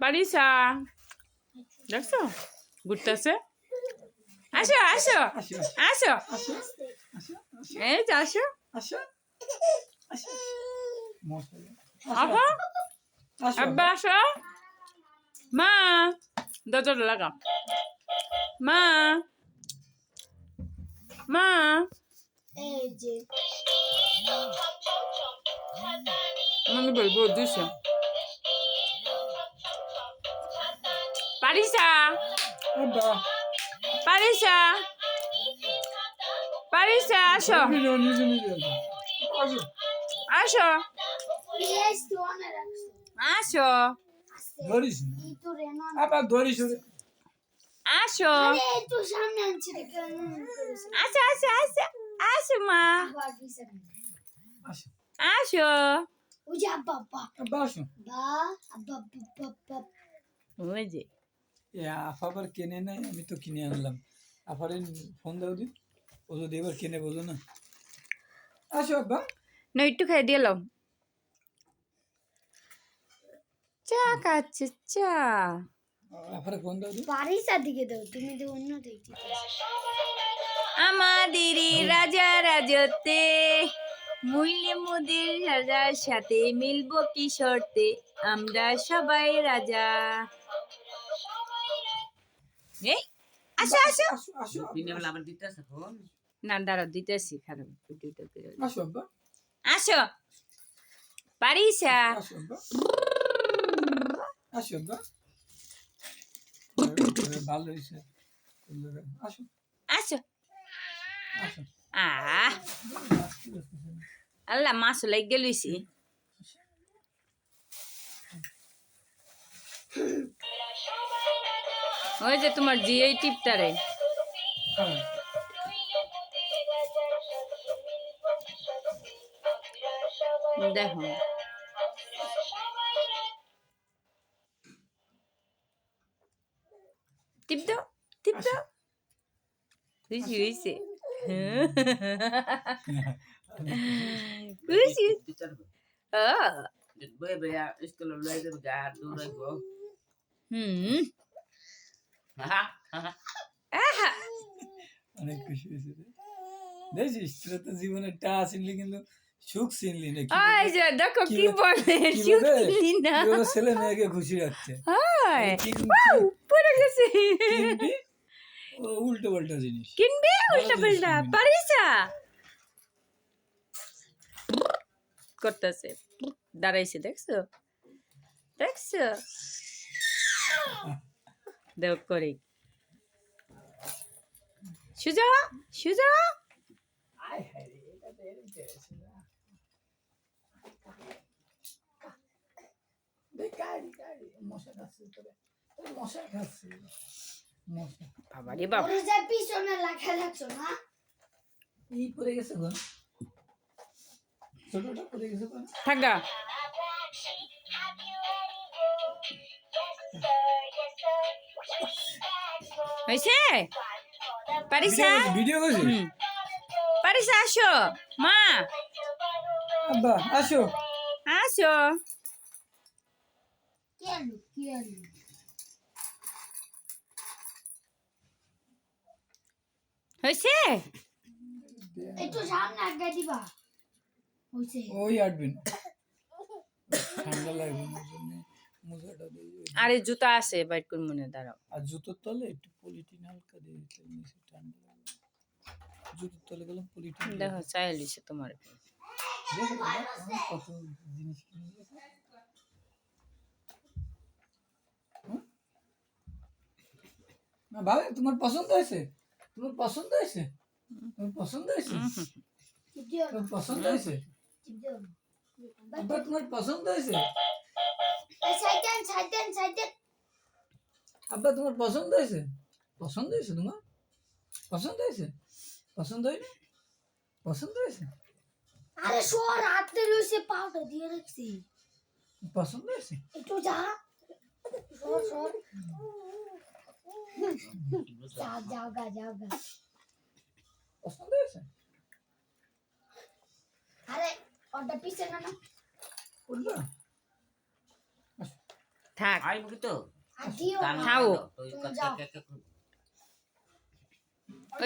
বাড়িসা দেখছ? ঘুরতেছে? আসো আসো আসো এই যে আসো। আসো আব্বা মা দরজাটা লাগা মা মা। এই বলব দিছে পারিসা পারিসা পারিসা আসো। আসো। আসো। আসো আবার ধরিস ওরে। আসো। মা আসো আসো ওই যে আব্বা আব্বা আব্বা আসো। বা আব্বা এ আফা আবার কেনে নাই আমি তো কিনে আনলাম। আফারে ফোন দাও দিন ও যদি এবার কিনে বোঝো না। আসো আব্বা। না একটু খাই দিলাম চা খাচ্ছে চা। আফারে ফোন দাও দিন বাড়ির দিকে দাও তুমি তো অন্য দেখতে আমাদের রাজা রাজতে মূল্যে মোদের রাজার সাথে মিলবো কি শর্তে? আমরা সবাই রাজা। এই আসো আসো। আসো আসো আব্বা। না দাঁড়াও দিতেছি খারাপ ভিডিওটা করে। আসো আব্বা। আসো। পারিসা। আসো আব্বা। আসো আব্বা। ভালো হয়েছে আসো। আসো। আসো। আহ। আল্লাহ মাছ লাগ গেলুইছি ওই যে তোমার জিআই টিপটারে হ্যাঁ। দেখো। টিপ দাও টিপ দাও। খুশি হয়েছে। খুশি ও হুম। অনেক খুশি হয়েছে রে। দেখছিস তোরা তো জীবনে টা চিনলি কিন্তু সুখ চিনলি না ওই যে দেখো কি বলে? না। ছেলে মেয়েকে খুশি রাখছে। পড়ে গেছে। উল্টো পাল্টা জিনিস। কিনবে? উল্টা পাল্টা। পারিসা করতেছে। দাঁড়াইছে দেখছ? দেখছ? দেখ করে। সুজা সুজা! বাবা পিছনে লাগা না। পড়ে গেছে গো। ছোটটা পড়ে গেছে গো। থাকা হয়েছে? পারিসা? ভিডিও করছিস পারিসা আসো। মা। আব্বা আসো। আসো। হয়েছে? একটু সামনে আগে দিবা। হইছে ওই আটবেন ঠান্ডা লাগবে না আরে জুতা আছে বাইট করে মনে দাঁড়াও। আর জুতোর তলে একটু পলিটিন হালকা দিয়ে দিতে নিচে ঠান্ডা জুতোর তলে গেলাম পলিটিন দেখো চাই লিছে তোমার। কত জিনিস? না ভালো তোমার পছন্দ হয়েছে? তোমার পছন্দ হয়েছে? তোমার পছন্দ হয়েছে? তোমার পছন্দ হয়েছে? তোমার পছন্দ হয়েছে? আব্বা তোমার পছন্দ হয়েছে? পছন্দ হয়েছে তোমার? পছন্দ হয়েছে? পছন্দ হয়নি? পছন্দ হয়েছে? আরে সর হাতে রয়েছে পাউডার দিয়ে রাখছি। পছন্দ হয়েছে? একটু যা। সর সর যা যাওগা যাওগা পছন্দ হয়েছে? আরে ওটা পিছনে না উঠবা থাক। আইব তো। খাও। তো